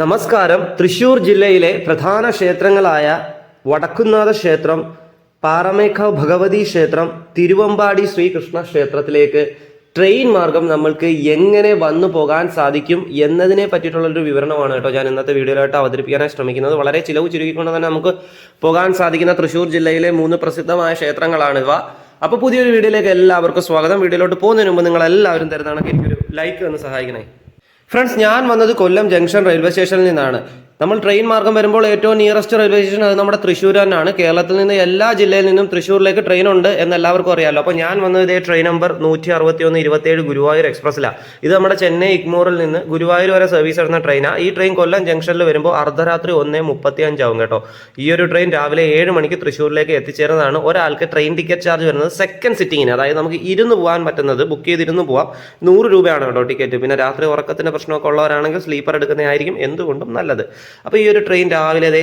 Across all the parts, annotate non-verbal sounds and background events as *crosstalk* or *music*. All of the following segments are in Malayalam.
നമസ്കാരം. തൃശൂർ ജില്ലയിലെ പ്രധാന ക്ഷേത്രങ്ങളായ വടക്കുന്നാഥ ക്ഷേത്രം പാറമേക്കാവ് ഭഗവതി ക്ഷേത്രം തിരുവമ്പാടി ശ്രീകൃഷ്ണ ക്ഷേത്രത്തിലേക്ക് ട്രെയിൻ മാർഗം നമ്മൾക്ക് എങ്ങനെ വന്നു പോകാൻ സാധിക്കും എന്നതിനെ പറ്റിയിട്ടുള്ളൊരു വിവരണമാണ് കേട്ടോ ഞാൻ ഇന്നത്തെ വീഡിയോയിലായിട്ട് അവതരിപ്പിക്കാനായി ശ്രമിക്കുന്നത്. വളരെ ചിലവ് ചുരുക്കിക്കൊണ്ട് തന്നെ നമുക്ക് പോകാൻ സാധിക്കുന്ന തൃശൂർ ജില്ലയിലെ മൂന്ന് പ്രസിദ്ധമായ ക്ഷേത്രങ്ങളാണ് ഇവ. അപ്പോൾ പുതിയൊരു വീഡിയോയിലേക്ക് എല്ലാവർക്കും സ്വാഗതം. വീഡിയോയിലോട്ട് പോകുന്നതിന് മുമ്പ് നിങ്ങൾ എല്ലാവരും തരുന്നതാണ് എനിക്കൊരു ലൈക്ക് ഒന്ന് സഹായിക്കണേ. ഫ്രണ്ട്സ് ഞാൻ വന്നത് കൊല്ലം ജംഗ്ഷൻ റെയിൽവേ സ്റ്റേഷനിൽ നിന്നാണ്. നമ്മൾ ട്രെയിൻ മാർഗം വരുമ്പോൾ ഏറ്റവും നിയറസ്റ്റ് റെയിൽവേ സ്റ്റേഷൻ അത് നമ്മുടെ തൃശ്ശൂർ തന്നെയാണ്. കേരളത്തിൽ നിന്ന് എല്ലാ ജില്ലയിൽ നിന്നും തൃശ്ശൂരിലേക്ക് ട്രെയിൻ ഉണ്ട് എന്ന് എല്ലാവർക്കും അറിയാമല്ലോ അപ്പോൾ ഞാൻ വന്നത് ഇതേ ട്രെയിൻ നമ്പർ നൂറ്റി അറുപത്തി ഒന്ന് ഇരുപത്തേഴ് ഗുരുവായൂർ എക്സ്പ്രസ്സിലാണ് ഇത് നമ്മുടെ ചെന്നൈ ഇഗ്മോറിൽ നിന്ന് ഗുരുവായൂർ വരെ സർവീസ് നടന്ന ട്രെയിനാണ് ഈ ട്രെയിൻ കൊല്ലം ജംഗ്ഷനിൽ വരുമ്പോൾ അർദ്ധരാത്രി ഒന്നേ മുപ്പത്തി അഞ്ചാവും കേട്ടോ. ഈ ഒരു ട്രെയിൻ രാവിലെ ഏഴ് മണിക്ക് തൃശ്ശൂരിലേക്ക് എത്തിച്ചേരുന്നതാണ്. ഒരാൾക്ക് ട്രെയിൻ ടിക്കറ്റ് ചാർജ് വരുന്നത് സെക്കൻഡ് സിറ്റിങ്ങിന് അതായത് നമുക്ക് ഇരുന്ന് പോകാൻ പറ്റുന്നത് ബുക്ക് ചെയ്തിരുന്ന് പോവാം നൂറ് രൂപയാണ് കേട്ടോ ടിക്കറ്റ് പിന്നെ രാത്രി ഉറക്കത്തിന്റെ പ്രശ്നമൊക്കെ ഉള്ളവരാണെങ്കിൽ സ്ലീപ്പർ എടുക്കുന്നതായിരിക്കും. എന്തുകൊണ്ടും നല്ലത്. അപ്പോൾ ഈ ഒരു ട്രെയിൻ രാവിലെ അതെ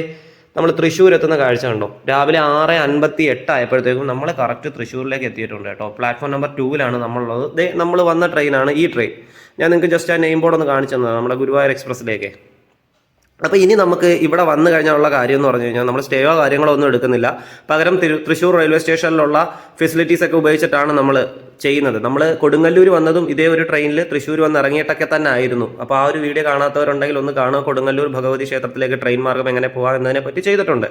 നമ്മൾ തൃശ്ശൂർ എത്തുന്ന കാഴ്ച കണ്ടോ? രാവിലെ ആറ് അൻപത്തി എട്ട് ആയപ്പോഴത്തേക്കും നമ്മൾ കറക്റ്റ് തൃശ്ശൂരിലേക്ക് എത്തിയിട്ടുണ്ട് കേട്ടോ. പ്ലാറ്റ്ഫോം നമ്പർ ടൂവിലാണ് നമ്മളുള്ളത്. ദേ നമ്മൾ വന്ന ട്രെയിനാണ് ഈ ട്രെയിൻ ഞാൻ നിങ്ങൾക്ക് ജസ്റ്റ് ആ നെയിം ബോർഡ് ഒന്ന് കാണിച്ചു തന്നതാണ് നമ്മുടെ ഗുരുവായൂർ എക്സ്പ്രസ്സിലേക്ക് അപ്പോൾ ഇനി നമുക്ക് ഇവിടെ വന്നു കഴിഞ്ഞാലുള്ള കാര്യം എന്ന് പറഞ്ഞു കഴിഞ്ഞാൽ നമ്മൾ സ്റ്റേയോ കാര്യങ്ങളോ ഒന്നും എടുക്കുന്നില്ല. പകരം തൃശ്ശൂർ റെയിൽവേ സ്റ്റേഷനിലുള്ള ഫെസിലിറ്റീസ് ഒക്കെ ഉപയോഗിച്ചിട്ടാണ് നമ്മൾ ചെയ്യുന്നത്. നമ്മൾ കൊടുങ്ങല്ലൂർ വന്നതും ഇതേ ഒരു ട്രെയിനിൽ തൃശ്ശൂർ വന്ന് ഇറങ്ങിയിട്ടൊക്കെ തന്നെ ആയിരുന്നു. അപ്പോൾ ആ ഒരു വീഡിയോ കാണാത്തവരുണ്ടെങ്കിൽ ഒന്ന് കാണുക. കൊടുങ്ങല്ലൂർ ഭഗവതി ക്ഷേത്രത്തിലേക്ക് ട്രെയിൻ മാർഗം എങ്ങനെ പോകാം എന്നതിനെ പറ്റി ചെയ്തിട്ടുണ്ട്.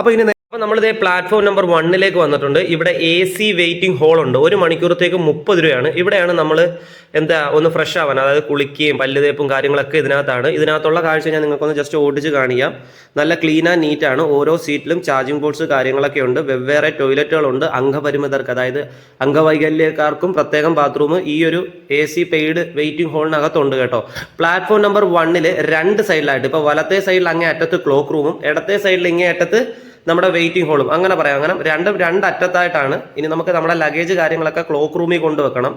അപ്പോൾ ഇനി അപ്പോൾ നമ്മളിതേ പ്ലാറ്റ്ഫോം നമ്പർ വണ്ണിലേക്ക് വന്നിട്ടുണ്ട്. ഇവിടെ എ സി വെയിറ്റിംഗ് ഹോൾ ഉണ്ട്. ഒരു മണിക്കൂറത്തേക്ക് മുപ്പത് രൂപയാണ്. ഇവിടെയാണ് നമ്മൾ എന്താ ഒന്ന് ഫ്രഷ് ആവാൻ അതായത് കുളിക്കുകയും പല്ല് തേപ്പും കാര്യങ്ങളൊക്കെ ഇതിനകത്താണ്. ഇതിനകത്തുള്ള കാഴ്ച ഞാൻ നിങ്ങൾക്കൊന്ന് ജസ്റ്റ് ഓടിച്ച് കാണിക്കാം. നല്ല ക്ലീൻ ആൻഡ് നീറ്റ് ആണ്. ഓരോ സീറ്റിലും ചാർജിംഗ് ബോർഡ്സ് കാര്യങ്ങളൊക്കെ ഉണ്ട്. വെവ്വേറെ ടോയ്ലറ്റുകളുണ്ട് അംഗപരിമിതർക്ക് അതായത് അംഗവൈകല്യക്കാർക്കും പ്രത്യേകം ബാത്റൂം ഈ ഒരു എ സി പെയ്ഡ് വെയിറ്റിംഗ് ഹോളിനകത്തുണ്ട് കേട്ടോ. പ്ലാറ്റ്ഫോം നമ്പർ വണ്ണിൽ രണ്ട് സൈഡിലായിട്ട് ഇപ്പോൾ വലത്തെ സൈഡിൽ അങ്ങേ അറ്റത്ത് ക്ലോക്ക് റൂമും ഇടത്തെ സൈഡിൽ ഇങ്ങേ അറ്റത്ത് നമ്മുടെ വെയിറ്റിംഗ് ഹോളും അങ്ങനെ പറയാം. അങ്ങനെ രണ്ടും രണ്ട് അറ്റത്തായിട്ടാണ് ഇനി നമുക്ക് നമ്മുടെ ലഗേജ് കാര്യങ്ങളൊക്കെ ക്ലോക്ക് റൂമിൽ കൊണ്ടുവെക്കണം.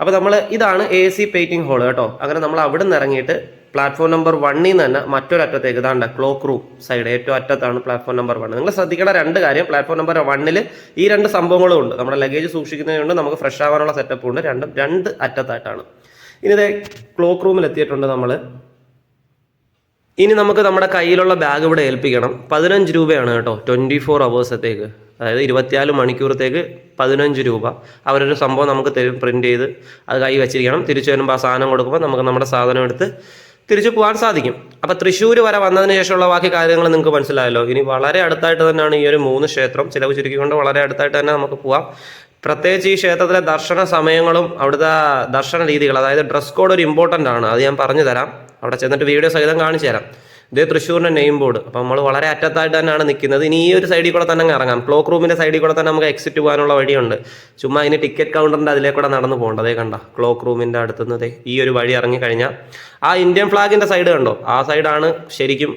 അപ്പോൾ നമ്മൾ ഇതാണ് എ സി പെയിറ്റിംഗ് ഹോൾ കേട്ടോ. അങ്ങനെ നമ്മൾ അവിടെ നിന്ന് ഇറങ്ങിയിട്ട് പ്ലാറ്റ്ഫോം നമ്പർ വണ്ണിൽ നിന്ന് തന്നെ മറ്റൊരു അറ്റത്തേക്ക് ഇതാണ്ട് ക്ലോക്ക് റൂം സൈഡ് ഏറ്റവും അറ്റത്താണ് പ്ലാറ്റ്ഫോം നമ്പർ വൺ നിങ്ങൾ ശ്രദ്ധിക്കേണ്ട രണ്ട് കാര്യം. പ്ലാറ്റ്ഫോം നമ്പർ വണ്ണിൽ ഈ രണ്ട് സംഭവങ്ങളും ഉണ്ട്. നമ്മുടെ ലഗേജ് സൂക്ഷിക്കുന്നതുകൊണ്ട് നമുക്ക് ഫ്രഷ് ആവാനുള്ള സെറ്റപ്പ് ഉണ്ട്. രണ്ടും രണ്ട് അറ്റത്തായിട്ടാണ്. ഇനി ഇതേ ക്ലോക്ക് റൂമിൽ എത്തിയിട്ടുണ്ട് നമ്മൾ ഇനി നമുക്ക് നമ്മുടെ കയ്യിലുള്ള ബാഗ് ഇവിടെ ഏൽപ്പിക്കണം. പതിനഞ്ച് രൂപയാണ് കേട്ടോ. ട്വന്റി ഫോർ അവേഴ്സത്തേക്ക് അതായത് ഇരുപത്തിനാല് മണിക്കൂറത്തേക്ക് പതിനഞ്ച് രൂപ. അവരൊരു സംഭവം നമുക്ക് തരും പ്രിന്റ് ചെയ്ത് അത് കൈ വെച്ചിരിക്കണം. തിരിച്ചു വരുമ്പോൾ ആ സാധനം കൊടുക്കുമ്പോൾ നമുക്ക് നമ്മുടെ സാധനം എടുത്ത് തിരിച്ചു പോകാൻ സാധിക്കും. അപ്പോൾ തൃശ്ശൂർ വരെ വന്നതിന് ശേഷമുള്ള ബാക്കി കാര്യങ്ങൾ നിങ്ങൾക്ക് മനസ്സിലായല്ലോ. ഇനി വളരെ അടുത്തായിട്ട് തന്നെയാണ് ഈ ഒരു മൂന്ന് ക്ഷേത്രം. ചിലവ് ചുരുക്കിക്കൊണ്ട് വളരെ അടുത്തായിട്ട് തന്നെ നമുക്ക് പോവാം. പ്രത്യേകിച്ച് ഈ ക്ഷേത്രത്തിലെ ദർശന സമയങ്ങളും അവിടുത്തെ ദർശന രീതികൾ അതായത് ഡ്രസ് കോഡ് ഒരു ഇമ്പോർട്ടന്റ് ആണ്. അത് ഞാൻ പറഞ്ഞു തരാം. അവിടെ ചെന്നിട്ട് വീഡിയോ സഹിതം കാണിച്ചു തരാം. ഇതേ തൃശ്ശൂരിന്റെ നെയിം ബോർഡ് അപ്പോൾ നമ്മൾ വളരെ അറ്റത്തായിട്ട് തന്നെയാണ് നിൽക്കുന്നത്. ഇനി ഈ ഒരു സൈഡിൽ കൂടെ തന്നെ ഇറങ്ങാം. ക്ലോക്ക് റൂമിന്റെ സൈഡിൽ കൂടെ തന്നെ നമുക്ക് എക്സിറ്റ് പോകാനുള്ള വഴിയുണ്ട്. ചുമ്മാ അതിന് ടിക്കറ്റ് കൗണ്ടറിന്റെ അതിലേ കൂടെ നടന്നു പോകണ്ട. അതേ കണ്ട ക്ലോക്ക് റൂമിന്റെ അടുത്തുനിന്ന് ഈ ഒരു വഴി ഇറങ്ങി കഴിഞ്ഞാൽ ആ ഇന്ത്യൻ ഫ്ലാഗിന്റെ സൈഡ് കണ്ടോ? ആ സൈഡാണ് ശരിക്കും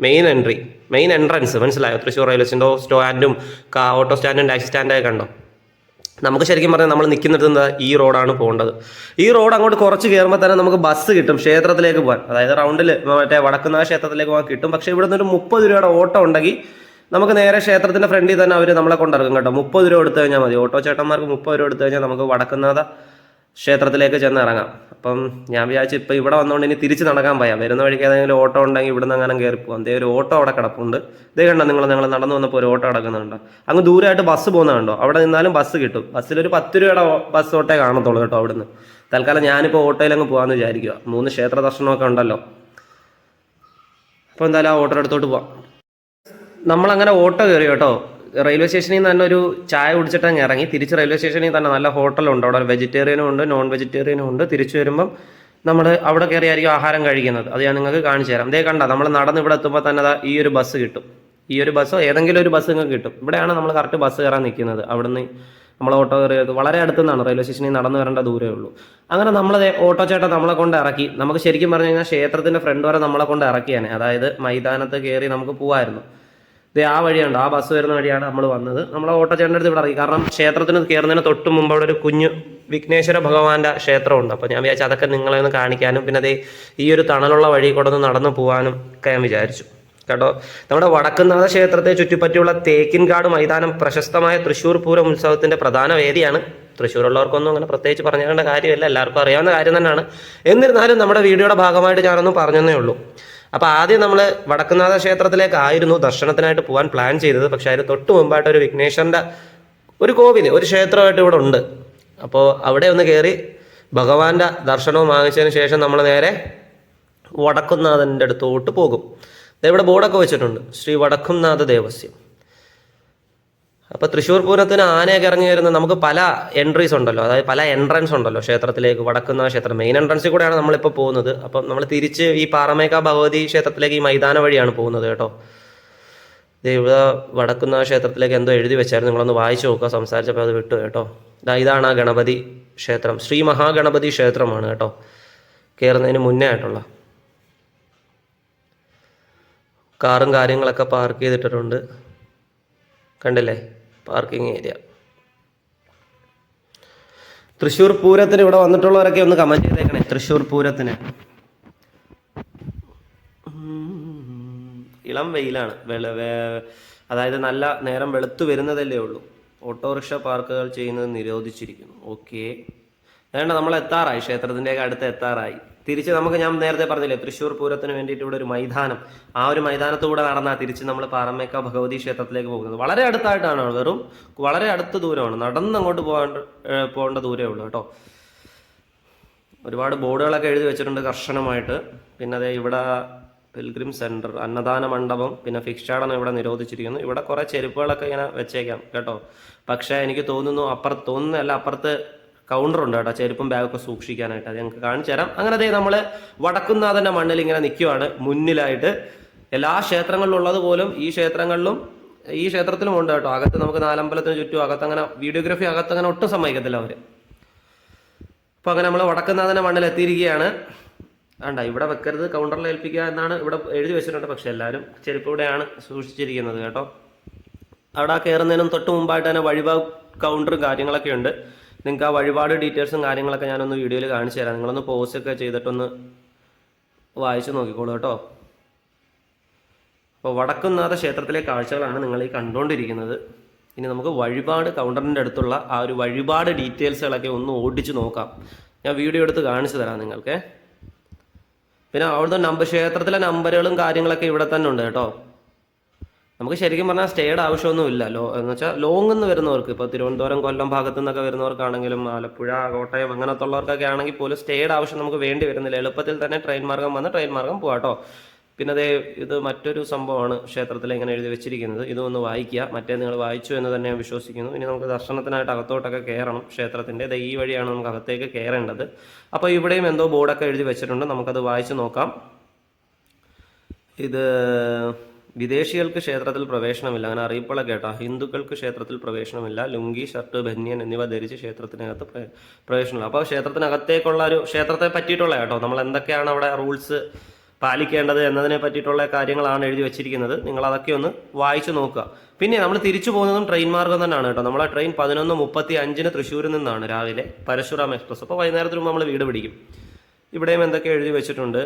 മെയിൻ എൻട്രി മെയിൻ എൻട്രൻസ് മനസ്സിലായോ? തൃശ്ശൂർ റെയിൽവേ സ്റ്റോ സ്റ്റാൻഡും ഓട്ടോ സ്റ്റാൻഡും ടാക്സി സ്റ്റാൻഡൊക്കെ കണ്ടോ? നമുക്ക് ശരിക്കും പറഞ്ഞാൽ നമ്മൾ നിൽക്കുന്നിടത്ത് എന്താ ഈ റോഡാണ് പോകേണ്ടത്. ഈ റോഡ് അങ്ങോട്ട് കുറച്ച് കയറുമ്പോൾ തന്നെ നമുക്ക് ബസ് കിട്ടും ക്ഷേത്രത്തിലേക്ക് പോകാൻ അതായത് റൗണ്ടിൽ മറ്റേ വടക്കുന്ന ക്ഷേത്രത്തിലേക്ക് പോകാൻ കിട്ടും. പക്ഷേ ഇവിടെ നിന്ന് ഒരു മുപ്പത് രൂപയുടെ ഓട്ടോ ഉണ്ടെങ്കിൽ നമുക്ക് നേരെ ക്ഷേത്രത്തിന്റെ ഫ്രണ്ടിൽ തന്നെ അവർ നമ്മളെ കൊണ്ടിറക്കും കേട്ടോ. മുപ്പത് രൂപ എടുത്തു കഴിഞ്ഞാൽ മതി. ഓട്ടോ ചേട്ടന്മാർക്ക് മുപ്പത് രൂപ എടുത്തു കഴിഞ്ഞാൽ നമുക്ക് വടക്കുന്നാഥ ക്ഷേത്രത്തിലേക്ക് ചെന്ന് ഇറങ്ങാം അപ്പം ഞാൻ വിചാരിച്ചു ഇപ്പം ഇവിടെ വന്നുകൊണ്ട് ഇനി തിരിച്ച് നടക്കാൻ പോയാൽ വരുന്ന വഴിക്ക് ഏതെങ്കിലും ഓട്ടോ ഉണ്ടെങ്കിൽ ഇവിടെ നിന്ന് അങ്ങനെ കയറി പോകാം ദേ ഒരു ഓട്ടോ അവിടെ കിടപ്പുണ്ട്. ഇതേ കണ്ടോ നിങ്ങൾ നിങ്ങൾ നടന്നു വന്നപ്പോൾ ഒരു ഓട്ടോ കിടക്കുന്നുണ്ട് അങ്ങ് ദൂരമായിട്ട് ബസ് പോകുന്നുണ്ടോ അവിടെ നിന്നാലും ബസ് കിട്ടും. ബസ്സിലൊരു പത്ത് രൂപയുടെ ബസ് ഓട്ടേ കാണത്തുള്ളൂ കേട്ടോ അവിടുന്ന്. തൽക്കാലം ഞാനിപ്പോൾ ഓട്ടോയിൽ അങ്ങ് പോകാമെന്ന് വിചാരിക്കുക മൂന്ന് ക്ഷേത്ര ദർശനമൊക്കെ ഉണ്ടല്ലോ. അപ്പോൾ എന്തായാലും ആ ഓട്ടോ എടുത്തോട്ട് പോവാം. നമ്മളങ്ങനെ ഓട്ടോ കയറി കേട്ടോ. റെയിൽവേ സ്റ്റേഷനിൽ നിന്ന് തന്നെ ഒരു ചായ കുടിച്ചിട്ട് അങ്ങ് ഇറങ്ങി. തിരിച്ച് റെയിൽവേ സ്റ്റേഷനിൽ തന്നെ നല്ല ഹോട്ടലുണ്ട്. അവിടെ വെജിറ്റേറിയനും ഉണ്ട് നോൺ വെജിറ്റേറിയനും ഉണ്ട്. തിരിച്ചു വരുമ്പം നമ്മൾ അവിടെ കയറിയായിരിക്കും ആഹാരം കഴിക്കുന്നത്. അത് ഞാൻ നിങ്ങൾക്ക് കാണിച്ചു തരാം. ഇതേ കണ്ട നമ്മൾ നടന്ന് ഇവിടെ എത്തുമ്പോൾ തന്നെ ഈ ഒരു ബസ് കിട്ടും. ഈ ഒരു ബസ്സോ ഏതെങ്കിലും ഒരു ബസ് നിങ്ങൾക്ക് കിട്ടും. ഇവിടെയാണ് നമ്മൾ കറക്റ്റ് ബസ് കയറാൻ നിൽക്കുന്നത്. അവിടുന്ന് നമ്മൾ ഓട്ടോ കയറിയത് വളരെ അടുത്തുനിന്നാണ് റെയിൽവേ സ്റ്റേഷനിൽ നടന്നു വരേണ്ട ദൂരമേ ഉള്ളൂ. അങ്ങനെ നമ്മൾ ഓട്ടോ ചേട്ടൻ നമ്മളെ കൊണ്ട് ഇറക്കി. നമുക്ക് ശരിക്കും പറഞ്ഞു കഴിഞ്ഞാൽ ക്ഷേത്രത്തിന്റെ ഫ്രണ്ട് വരെ നമ്മളെ കൊണ്ട് ഇറക്കിയാണ്. അതായത് മൈതാനത്ത് കയറി നമുക്ക് പോവായിരുന്നു. ഇത് ആ വഴിയാണ് ആ ബസ് വരുന്ന വഴിയാണ് നമ്മൾ വന്നത്. നമ്മൾ ഓട്ടോ ചേട്ടന്റെ അടുത്ത് ഇവിടെ ഇറങ്ങി. കാരണം ക്ഷേത്രത്തിന് കയറുന്നതിന് തൊട്ട് മുമ്പ് അവിടെ ഒരു കുഞ്ഞു വിഘ്നേശ്വര ഭഗവാന്റെ ക്ഷേത്രമുണ്ട്. അപ്പോൾ ഞാൻ വിചാരിച്ചു അതൊക്കെ നിങ്ങളെ ഒന്ന് കാണിക്കാനും പിന്നെ അതേ ഈ ഒരു തണലുള്ള വഴി കൂടെ ഒന്ന് നടന്നു പോകാനും ഒക്കെ ഞാൻ വിചാരിച്ചു. കേട്ടോ? നമ്മുടെ വടക്കുന്നാഥ ക്ഷേത്രത്തെ ചുറ്റിപ്പറ്റിയുള്ള തേക്കിൻകാട് മൈതാനം പ്രശസ്തമായ തൃശ്ശൂർ പൂരം ഉത്സവത്തിന്റെ പ്രധാന വേദിയാണ്. തൃശ്ശൂരുള്ളവർക്കൊന്നും അങ്ങനെ പ്രത്യേകിച്ച് പറഞ്ഞേണ്ട കാര്യമല്ല. എല്ലാവർക്കും അറിയാവുന്ന കാര്യം തന്നെയാണ്. എന്നിരുന്നാലും നമ്മുടെ വീഡിയോയുടെ ഭാഗമായിട്ട് ഞാനൊന്നും പറഞ്ഞതേ ഉള്ളൂ. അപ്പോൾ ആദ്യം നമ്മൾ വടക്കുന്നാഥ ക്ഷേത്രത്തിലേക്കായിരുന്നു ദർശനത്തിനായിട്ട് പോകാൻ പ്ലാൻ ചെയ്തത്. പക്ഷേ അതിന് തൊട്ട് മുമ്പായിട്ട് ഒരു വിഘ്നേശ്വരന്റെ ഒരു കോവിൽ ഒരു ക്ഷേത്രമായിട്ട് ഇവിടെ ഉണ്ട്. അപ്പോൾ അവിടെ ഒന്ന് കയറി ഭഗവാന്റെ ദർശനവും വാങ്ങിച്ചതിന് ശേഷം നമ്മൾ നേരെ വടക്കുംനാഥന്റെ അടുത്തോട്ട് പോകും. ഇവിടെ ബോർഡൊക്കെ വെച്ചിട്ടുണ്ട്. ശ്രീ വടക്കുംനാഥ ദേവസ്യം. അപ്പോൾ തൃശ്ശൂർ പൂരത്തിന് ആനയൊക്കെ ഇറങ്ങി വരുന്ന നമുക്ക് പല എൻട്രീസ് ഉണ്ടല്ലോ. അതായത് പല എൻട്രൻസ് ഉണ്ടല്ലോ. ക്ഷേത്രത്തിലേക്ക് വടക്കുന്ന ക്ഷേത്രം. മെയിൻ എൻട്രൻസിൽ കൂടെയാണ് നമ്മളിപ്പോൾ പോകുന്നത്. അപ്പം നമ്മൾ തിരിച്ച് ഈ പാറമേക്ക ഭഗവതി ക്ഷേത്രത്തിലേക്ക് ഈ മൈതാന വഴിയാണ് പോകുന്നത് കേട്ടോ. ഇവിടെ വടക്കുന്ന ക്ഷേത്രത്തിലേക്ക് എന്തോ എഴുതി വെച്ചായിരുന്നു. നിങ്ങളൊന്ന് വായിച്ചു നോക്കുക. സംസാരിച്ചപ്പോൾ അത് വിട്ടു കേട്ടോ. ഇതാ ഇതാണ് ആ ഗണപതി ക്ഷേത്രം. ശ്രീ മഹാഗണപതി ക്ഷേത്രമാണ് കേട്ടോ. കയറുന്നതിന് മുന്നേ ആയിട്ടുള്ള. കാറും കാര്യങ്ങളൊക്കെ പാർക്ക് ചെയ്തിട്ടിട്ടുണ്ട്. കണ്ടില്ലേ? പാർക്കിംഗ് ഏരിയ തൃശ്ശൂർ പൂരത്തിന് ഇവിടെ വന്നിട്ടുള്ളവരൊക്കെ ഒന്ന് കമന്റ് ചെയ്തേക്കണേ. തൃശ്ശൂർ പൂരത്തിന്. ഇളം വെയിലാണ്. വെള അതായത് നല്ല നേരം വെളുത്തു വരുന്നതല്ലേ ഉള്ളൂ. ഓട്ടോറിക്ഷ പാർക്കുകൾ ചെയ്യുന്നത് നിരോധിച്ചിരിക്കുന്നു. ഓക്കെ വേണ്ട നമ്മൾ എത്താറായി ക്ഷേത്രത്തിന്റെയൊക്കെ അടുത്ത് എത്താറായി. തിരിച്ച് നമുക്ക് ഞാൻ നേരത്തെ പറഞ്ഞില്ലേ തൃശ്ശൂർ പൂരത്തിന് വേണ്ടിയിട്ട് ഇവിടെ ഒരു മൈതാനം. ആ ഒരു മൈതാനത്തൂടെ നടന്നാൽ തിരിച്ച് നമ്മൾ പാറമേക്ക ഭഗവതി ക്ഷേത്രത്തിലേക്ക് പോകുന്നത്. വളരെ അടുത്തായിട്ടാണ് വെറും വളരെ അടുത്ത ദൂരമാണ്. നടന്ന് അങ്ങോട്ട് പോകേണ്ട പോകേണ്ട ദൂരമേ ഉള്ളൂ കേട്ടോ. ഒരുപാട് ബോർഡുകളൊക്കെ എഴുതി വെച്ചിട്ടുണ്ട് കർശനമായിട്ട്. പിന്നെ അതേ ഇവിടെ പിൽഗ്രിം സെന്റർ അന്നദാന മണ്ഡപം പിന്നെ ഫിക്സ്ഡാണ് ഇവിടെ നിരോധിച്ചിരിക്കുന്നു. ഇവിടെ കുറേ ചെരുപ്പുകളൊക്കെ ഇങ്ങനെ വെച്ചേക്കാം കേട്ടോ. പക്ഷേ എനിക്ക് തോന്നുന്നു അപ്പുറത്ത് തോന്നുന്നല്ല അപ്പുറത്ത് കൗണ്ടർ ഉണ്ട് കേട്ടോ ചെരുപ്പും ബാഗൊക്കെ സൂക്ഷിക്കാനായിട്ട്. അത് ഞങ്ങൾക്ക് കാണിച്ചു തരാം. അങ്ങനെ അതേ നമ്മൾ വടക്കുന്നാഥന്റെ മണ്ണിൽ ഇങ്ങനെ നിൽക്കുവാണ് മുന്നിലായിട്ട്. എല്ലാ ക്ഷേത്രങ്ങളിലും ഉള്ളതുപോലും ഈ ക്ഷേത്രങ്ങളിലും ഈ ക്ഷേത്രത്തിലും ഉണ്ട് കേട്ടോ. അകത്ത് നമുക്ക് നാലമ്പലത്തിന് ചുറ്റും അകത്ത് അങ്ങനെ വീഡിയോഗ്രാഫി അകത്തങ്ങനെ ഒട്ടും സമ്മതിക്കത്തില്ല അവർ അപ്പോൾ അങ്ങനെ നമ്മൾ വടക്കുന്നാഥന്റെ മണ്ണിൽ എത്തിയിരിക്കുകയാണ്. വേണ്ട ഇവിടെ വെക്കരുത് കൗണ്ടറിൽ ഏൽപ്പിക്കുക എന്നാണ് ഇവിടെ എഴുതി വെച്ചിട്ടുണ്ട്. പക്ഷെ എല്ലാവരും ചെരുപ്പ് ഇവിടെയാണ് സൂക്ഷിച്ചിരിക്കുന്നത് കേട്ടോ. അവിടെ കയറുന്നതിനും തൊട്ട് മുമ്പായിട്ട് തന്നെ വഴിപാട് കൗണ്ടറും കാര്യങ്ങളൊക്കെ ഉണ്ട് നിങ്ങൾക്ക് ആ വഴിപാട് ഡീറ്റെയിൽസും കാര്യങ്ങളൊക്കെ ഞാനൊന്ന് വീഡിയോയിൽ കാണിച്ചു തരാം. നിങ്ങളൊന്ന് പോസ്റ്റ് ഒക്കെ ചെയ്തിട്ടൊന്ന് വായിച്ചു നോക്കിക്കോളൂ കേട്ടോ. അപ്പോൾ വടക്കുന്നാഥ ക്ഷേത്രത്തിലെ കാഴ്ചകളാണ് നിങ്ങൾ ഈ കണ്ടുകൊണ്ടിരിക്കുന്നത്. ഇനി നമുക്ക് വഴിപാട് കൗണ്ടറിന്റെ അടുത്തുള്ള ആ ഒരു വഴിപാട് ഡീറ്റെയിൽസുകളൊക്കെ ഒന്ന് ഓടിച്ച് നോക്കാം. ഞാൻ വീഡിയോ എടുത്ത് കാണിച്ചു തരാം നിങ്ങൾക്ക്. പിന്നെ അവിടുത്തെ നമ്പർ ക്ഷേത്രത്തിലെ നമ്പറുകളും കാര്യങ്ങളൊക്കെ ഇവിടെ തന്നെ ഉണ്ട് കേട്ടോ. നമുക്ക് ശരിക്കും പറഞ്ഞാൽ സ്റ്റേയുടെ ആവശ്യമൊന്നുമില്ല. ലോ എന്ന് വെച്ചാൽ ലോങ് എന്ന് വരുന്നവർക്ക് ഇപ്പോൾ തിരുവനന്തപുരം കൊല്ലം ഭാഗത്തു നിന്നൊക്കെ വരുന്നവർക്കാണെങ്കിലും ആലപ്പുഴ കോട്ടയം അങ്ങനത്തെ ഉള്ളവർക്കൊക്കെ ആണെങ്കിൽ പോലും സ്റ്റേയുടെ ആവശ്യം നമുക്ക് വേണ്ടി വരുന്നില്ല. എളുപ്പത്തിൽ തന്നെ ട്രെയിൻ മാർഗം വന്ന് ട്രെയിൻ മാർഗം പോകാം കേട്ടോ പിന്നെ അതേ ഇത് മറ്റൊരു സംഭവമാണ് ക്ഷേത്രത്തിൽ ഇങ്ങനെ എഴുതി വെച്ചിരിക്കുന്നത്. ഇതൊന്ന് വായിക്കുക. മറ്റേ നിങ്ങൾ വായിച്ചു എന്ന് തന്നെ ഞാൻ വിശ്വസിക്കുന്നു. ഇനി നമുക്ക് ദർശനത്തിനായിട്ട് അകത്തോട്ടൊക്കെ കയറണം. ക്ഷേത്രത്തിന്റെ ദേ ഈ വഴിയാണ് നമുക്ക് അകത്തേക്ക് കയറേണ്ടത്. അപ്പോൾ ഇവിടെയും എന്തോ ബോർഡൊക്കെ എഴുതി വെച്ചിട്ടുണ്ട്. നമുക്കത് വായിച്ചു നോക്കാം. ഇത് വിദേശികൾക്ക് ക്ഷേത്രത്തിൽ പ്രവേശനമില്ല. അങ്ങനെ അറിയിപ്പുള്ള കേട്ടോ. ഹിന്ദുക്കൾക്ക് ക്ഷേത്രത്തിൽ പ്രവേശനമില്ല. ലുങ്കി ഷർട്ട് ബന്യൻ എന്നിവ ധരിച്ച് ക്ഷേത്രത്തിനകത്ത് പ്രവേശനമില്ല അപ്പോൾ ക്ഷേത്രത്തിനകത്തേക്കുള്ള ഒരു ക്ഷേത്രത്തെ പറ്റിയിട്ടുള്ള കേട്ടോ. നമ്മൾ എന്തൊക്കെയാണ് അവിടെ റൂൾസ് പാലിക്കേണ്ടത് എന്നതിനെ പറ്റിയിട്ടുള്ള കാര്യങ്ങളാണ് എഴുതി വെച്ചിരിക്കുന്നത്. നിങ്ങൾ അതൊക്കെ ഒന്ന് വായിച്ചു നോക്കുക. പിന്നെ നമ്മൾ തിരിച്ചു പോകുന്നതും ട്രെയിൻ മാർഗം തന്നെയാണ് കേട്ടോ. നമ്മളെ ട്രെയിൻ പതിനൊന്ന് മുപ്പത്തി അഞ്ചിന് തൃശ്ശൂരിൽ നിന്നാണ് രാവിലെ പരശുറാം എക്സ്പ്രസ്. അപ്പോൾ വൈകുന്നേരത്തിന് നമ്മൾ വീട് പിടിക്കും. ഇവിടെയും എന്തൊക്കെ എഴുതി വെച്ചിട്ടുണ്ട്?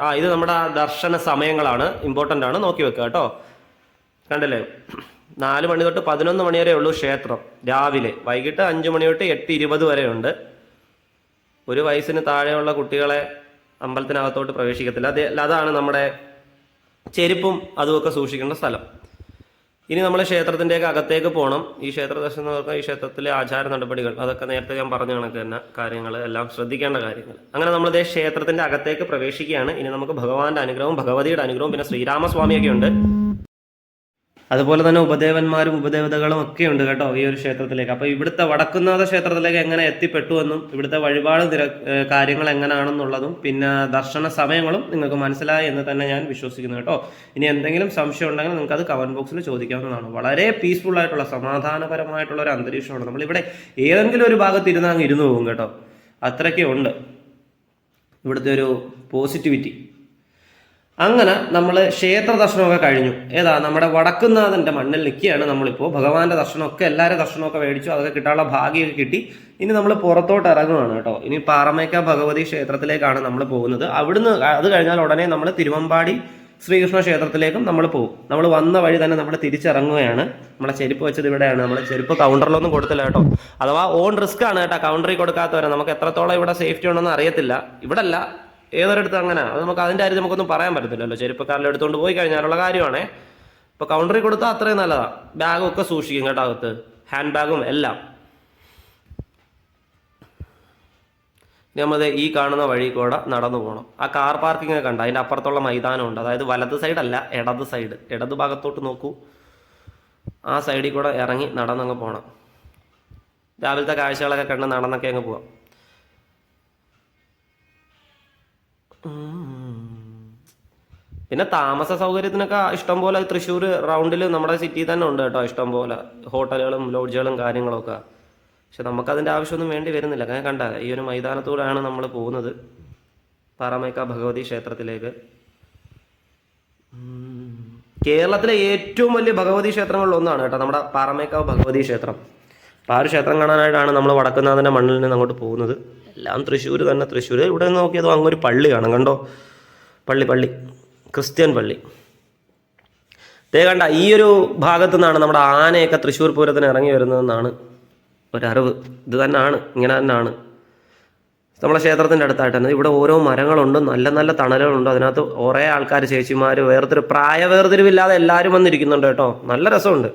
ആ ഇത് നമ്മുടെ ദർശന സമയങ്ങളാണ്. ഇമ്പോർട്ടന്റ് ആണ്. നോക്കി വെക്കുക കേട്ടോ. കണ്ടില്ലേ? നാല് മണി തൊട്ട് പതിനൊന്ന് മണി വരെ ഉള്ളൂ ക്ഷേത്രം. രാവിലെ. വൈകിട്ട് അഞ്ച് മണി തൊട്ട് എട്ട് ഇരുപത് വരെ ഉണ്ട്. ഒരു വയസ്സിന് താഴെയുള്ള കുട്ടികളെ അമ്പലത്തിനകത്തോട്ട് പ്രവേശിക്കത്തില്ല. അത് അതാണ് നമ്മുടെ ചെരുപ്പും അതുമൊക്കെ സൂക്ഷിക്കേണ്ട സ്ഥലം. ഇനി നമ്മൾ ക്ഷേത്രത്തിന്റെയൊക്കെ അകത്തേക്ക് പോകണം ഈ ക്ഷേത്ര ദർശനം ഈ ക്ഷേത്രത്തിലെ ആചാര നടപടികൾ അതൊക്കെ നേരത്തെ ഞാൻ പറഞ്ഞ കണക്ക് തന്നെ കാര്യങ്ങൾ എല്ലാം ശ്രദ്ധിക്കേണ്ട കാര്യങ്ങൾ അങ്ങനെ നമ്മൾ ഇതേ ക്ഷേത്രത്തിന്റെ അകത്തേക്ക് പ്രവേശിക്കുകയാണ്. ഇനി നമുക്ക് ഭഗവാന്റെ അനുഗ്രഹവും ഭഗവതിയുടെ അനുഗ്രഹവും പിന്നെ ശ്രീരാമസ്വാമിയൊക്കെ ഉണ്ട് അതുപോലെ തന്നെ ഉപദേവന്മാരും ഉപദേവതകളും ഒക്കെ ഉണ്ട് കേട്ടോ ഈ ഒരു ക്ഷേത്രത്തിലേക്ക്. അപ്പൊ ഇവിടുത്തെ വടക്കുന്നാഥ ക്ഷേത്രത്തിലേക്ക് എങ്ങനെ എത്തിപ്പെട്ടു എന്നും ഇവിടുത്തെ വഴിപാട് നിര കാര്യങ്ങൾ എങ്ങനെയാണെന്നുള്ളതും പിന്നെ ദർശന സമയങ്ങളും നിങ്ങൾക്ക് മനസ്സിലായി എന്ന് തന്നെ ഞാൻ വിശ്വസിക്കുന്നു കേട്ടോ. ഇനി എന്തെങ്കിലും സംശയം ഉണ്ടെങ്കിൽ നിങ്ങൾക്ക് അത് കമന്റ് ബോക്സിൽ ചോദിക്കാവുന്നതാണ്. വളരെ പീസ്ഫുൾ ആയിട്ടുള്ള സമാധാനപരമായിട്ടുള്ള ഒരു അന്തരീക്ഷമാണ്. നമ്മളിവിടെ ഏതെങ്കിലും ഒരു ഭാഗത്ത് ഇരുന്ന് അങ്ങ് ഇരുന്ന് പോകും കേട്ടോ. അത്രയ്ക്കേ ഉണ്ട്. ഇവിടുത്തെ ഒരു പോസിറ്റിവിറ്റി അങ്ങനെ നമ്മൾ ക്ഷേത്ര ദർശനമൊക്കെ കഴിഞ്ഞു. ഏതാ നമ്മുടെ വടക്കുന്നാഥന്റെ മണ്ണിൽ നിൽക്കുകയാണ് നമ്മളിപ്പോൾ ഭഗവാന്റെ ദർശനമൊക്കെ എല്ലാവരും ദർശനമൊക്കെ മേടിച്ചു അതൊക്കെ കിട്ടാനുള്ള ഭാഗ്യമൊക്കെ കിട്ടി. ഇനി നമ്മൾ പുറത്തോട്ട് ഇറങ്ങുകയാണ് കേട്ടോ. ഇനി പാറമേക്ക ഭഗവതി ക്ഷേത്രത്തിലേക്കാണ് നമ്മൾ പോകുന്നത്. അവിടുന്ന് അത് കഴിഞ്ഞാൽ ഉടനെ നമ്മൾ തിരുവമ്പാടി ശ്രീകൃഷ്ണ ക്ഷേത്രത്തിലേക്കും നമ്മൾ പോകും. നമ്മൾ വന്ന വഴി തന്നെ നമ്മൾ തിരിച്ചിറങ്ങുകയാണ്. നമ്മളെ ചെരുപ്പ് വെച്ചത് ഇവിടെയാണ്. നമ്മൾ ചെരുപ്പ് കൗണ്ടറിലൊന്നും കൊടുത്തില്ല കേട്ടോ. അഥവാ ഓൺ റിസ്ക് ആണ് കേട്ടോ കൗണ്ടറിൽ കൊടുക്കാത്തവരെ. നമുക്ക് എത്രത്തോളം ഇവിടെ സേഫ്റ്റി ഉണ്ടെന്ന് അറിയത്തില്ല. ഇവിടെ അല്ല ഏതൊരിടത്ത് അങ്ങനെ. അത് നമുക്ക് അതിന്റെ കാര്യം നമുക്കൊന്നും പറയാൻ പറ്റത്തില്ലല്ലോ. ചെരുപ്പക്കാരുടെ എടുത്തുകൊണ്ട് പോയി കഴിഞ്ഞാലുള്ള കാര്യമാണേ. ഇപ്പോൾ കൗണ്ടറിൽ കൊടുത്താൽ അത്രയും നല്ലതാണ് ബാഗും ഒക്കെ സൂക്ഷിക്കും കേട്ടോ അകത്ത്. ഹാൻഡ് ബാഗും എല്ലാം. നമ്മുടെ ഈ കാണുന്ന വഴി കൂടെ നടന്നു പോകണം ആ കാർ പാർക്കിംഗ് കണ്ട? അതിന്റെ അപ്പുറത്തുള്ള മൈതാനമുണ്ട് അതായത് വലത് സൈഡല്ല ഇടത് സൈഡ് ഇടത് ഭാഗത്തോട്ട് നോക്കൂ. ആ സൈഡിൽ കൂടെ ഇറങ്ങി നടന്നങ്ങ് പോകണം രാവിലത്തെ കാഴ്ചകളൊക്കെ കണ്ട് നടന്നൊക്കെ അങ്ങ് പോവാം. പിന്നെ താമസ സൗകര്യത്തിനൊക്കെ ഇഷ്ടം പോലെ തൃശ്ശൂർ റൗണ്ടിൽ നമ്മുടെ സിറ്റി തന്നെ ഉണ്ട് കേട്ടോ ഇഷ്ടം പോലെ. ഹോട്ടലുകളും ലോഡ്ജുകളും കാര്യങ്ങളൊക്കെ. പക്ഷെ നമുക്കതിന്റെ ആവശ്യമൊന്നും വേണ്ടി വരുന്നില്ല. ഞാൻ കണ്ട ഈ ഒരു മൈതാനത്തൂടെയാണ് നമ്മൾ പോകുന്നത്. പാറമേക്ക ഭഗവതി ക്ഷേത്രത്തിലേക്ക്. കേരളത്തിലെ ഏറ്റവും വലിയ ഭഗവതി ക്ഷേത്രങ്ങളിൽ ഒന്നാണ് കേട്ടോ നമ്മുടെ പാറമേക്കാവ് ഭഗവതി ക്ഷേത്രം. അപ്പോൾ ആ ഒരു ക്ഷേത്രം കാണാനായിട്ടാണ് നമ്മൾ വടക്കുന്നാഥന്റെ മണ്ണിൽ നിന്ന് അങ്ങോട്ട് പോകുന്നത്. എല്ലാം തൃശ്ശൂർ തന്നെ. തൃശ്ശൂർ ഇവിടെ നോക്കിയതോ അങ്ങൊരു പള്ളി കാണും കണ്ടോ? പള്ളി പള്ളി. ക്രിസ്ത്യൻ പള്ളി. ദേ കണ്ട ഈ ഒരു ഭാഗത്തു നിന്നാണ് നമ്മുടെ ആനയൊക്കെ തൃശ്ശൂർ പൂരത്തിന് ഇറങ്ങി വരുന്നതെന്നാണ് ഒരറിവ്. ഇത് തന്നെയാണ് ഇങ്ങനെ തന്നെയാണ് നമ്മുടെ ക്ഷേത്രത്തിന്റെ അടുത്തായിട്ട് തന്നെ. ഇവിടെ ഓരോ മരങ്ങളുണ്ട് നല്ല നല്ല തണലുകളുണ്ട്. അതിനകത്ത് കുറേ ആൾക്കാർ ചേച്ചിമാർ വേർതിരി പ്രായ വേർതിരിവില്ലാതെ എല്ലാവരും വന്നിരിക്കുന്നുണ്ട് കേട്ടോ. നല്ല രസമുണ്ട്.